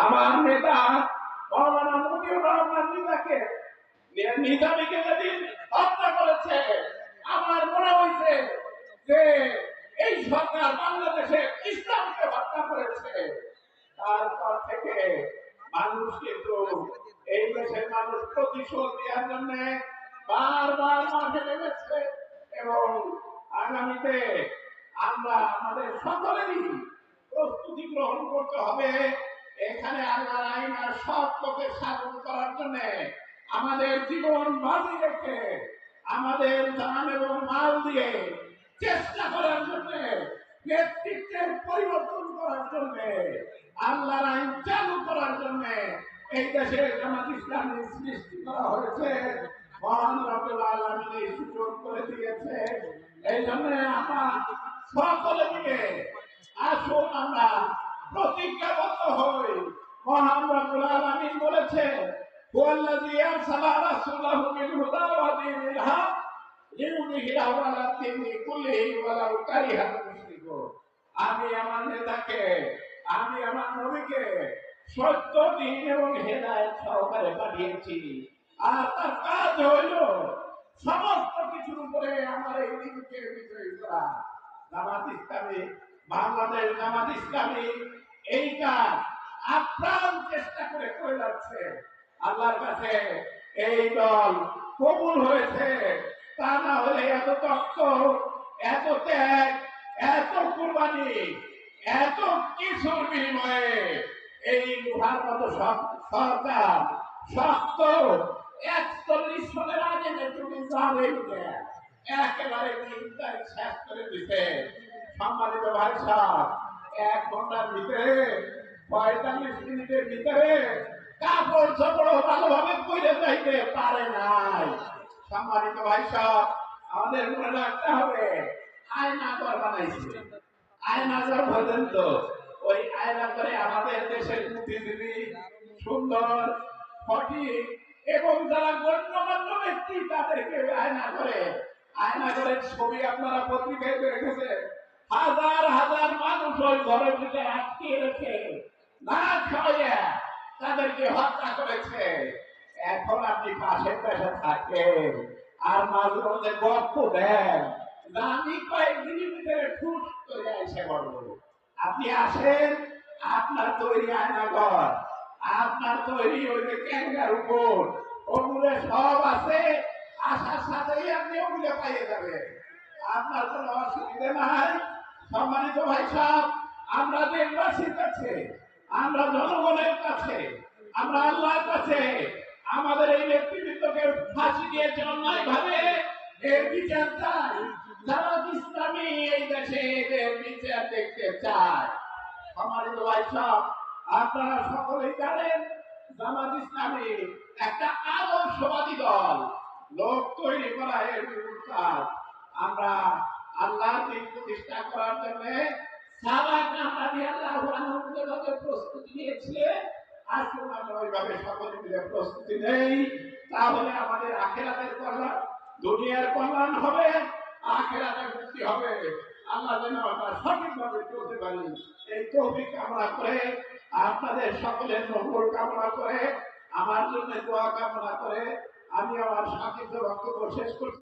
আমার নেতা মৌলানা মতিউর রহমান নিজাকে নিজামীকে যেদিন হত্যা করেছে, আমার মনে হয়েছে যে এই সরকার বাংলাদেশে ইসলামকে হত্যা করেছে। তারপর থেকে মানুষ কিন্তু এই দেশের মানুষ প্রতিশোধ দেওয়ার জন্য বারবার মাঠে নেমেছে এবং আগামীতে আমরা আমাদের সকলেরই প্রস্তুতি গ্রহণ করতে হবে। এখানে আল্লাহর আইন আর লোকের শাসন করার জন্য আমাদের জীবন বাজি রেখে, আমাদের জান এবং মাল দিয়ে চেষ্টা করার জন্য, নেতৃত্বের পরিবর্তন করার জন্য, আল্লাহর আইন চালু করার জন্য এই দেশে জামাত ইসলামী সৃষ্টি করা হয়েছে। মহান রব্বুল আলামিন এই সুযোগ করে দিয়েছে। এই জন্য আমরা সকলে মিলে আসুন আমরা প্রতিজ্ঞাবদ্ধ হই। মহান রব্বুল নেতাকে, আমি আমার নবীকে সত্য, দিন এবং হেদায়েত পাঠিয়েছি। আর তার কাজ হইল সমস্ত কিছুর উপরে আমার এই দিনকে বিজয়ী করা। জামাত ইসলামী, বাংলাদেশ জামাত ইসলামী এই কাজ আপ্রাণ চেষ্টা করে করে যাচ্ছে। আল্লাহর কাছে এই দল কবুল হয়েছে। তা না হলে এত তত্ত্ব এত ত্যাগ, এত কুরবানি, এত কিছুর বিনিময়ে এই লোহার মতো সরকার শক্ত, একচল্লিশ সনের আগে তুমি জানেন একেবারে শেষ করে দিতে সম্মানিত ভাই সাহেব এক ঘণ্টার ভিতরে পঁয়তাল্লিশ মিনিটের ভিতরে কাপড় চোপড় ভালোভাবে করে যাইতে পারে নাই। সম্মানিত ভাই সাহেব, আমাদের মনে রাখতে হবে, আয়না ঘর বানাইছে। আয়না ঘর বলেন তো, ওই আয়না করে আমাদের দেশের বুদ্ধিজীবী, সুন্দর, সঠিক এবং যারা গণ্যমান্য ব্যক্তি, তাদেরকে আয়না করে আয়না করে ছবি আপনারা পত্রিকায় রেখেছে হাজার হাজার মানুষ ওই ঘরের ভিতরে আটকে রেখে না খাওয়া তাদেরকে হত্যা করেছে। এখন আপনি পাশে পাশে থাকেন আর মাঝে মধ্যে গল্প দেন। আমি কয়েকদিনের ভিতরে ঠুস করে এসে বলব আপনি আসেন, আপনার তৈরি আয়নাঘর, আপনার তৈরি ওই যে ক্যাঙ্গার উপর। ওগুলো সব আছে, আসার সাথেই আপনি ওগুলো পাইয়ে যাবেন। আপনার কোনো অসুবিধা নাই। সম্মানিত ভাই সাহেব আমরা দেশবাসীর কাছে, আমরা জনগণের কাছে, আমরা আল্লাহর কাছে, আমাদের এই নেতৃবৃন্দকে ফাঁসি দিয়েছে অন্যায় ভাবে এর বিচার চাই। যারা ইসলামী এই দেশে, এদের বিচার দেখতে চায়। সম্মানিত ভাই সাহেব আপনারা সকলেই জানেন, জামাত ইসলামী একটা আদর্শবাদী দল। লোক তৈরি করা এর কাজ। আমরা আল্লাহর দিন প্রতিষ্ঠা করার জন্য প্রস্তুতি নেই। তাহলে আমাদের দুনিয়ার হবে হবে। আমরা পারি। এই কামনা করে, আপনাদের সকলের মঙ্গল কামনা করে, আমার জন্য দোয়া কামনা করে। আমি আমার সাথীদের বক্তব্য শেষ করছি।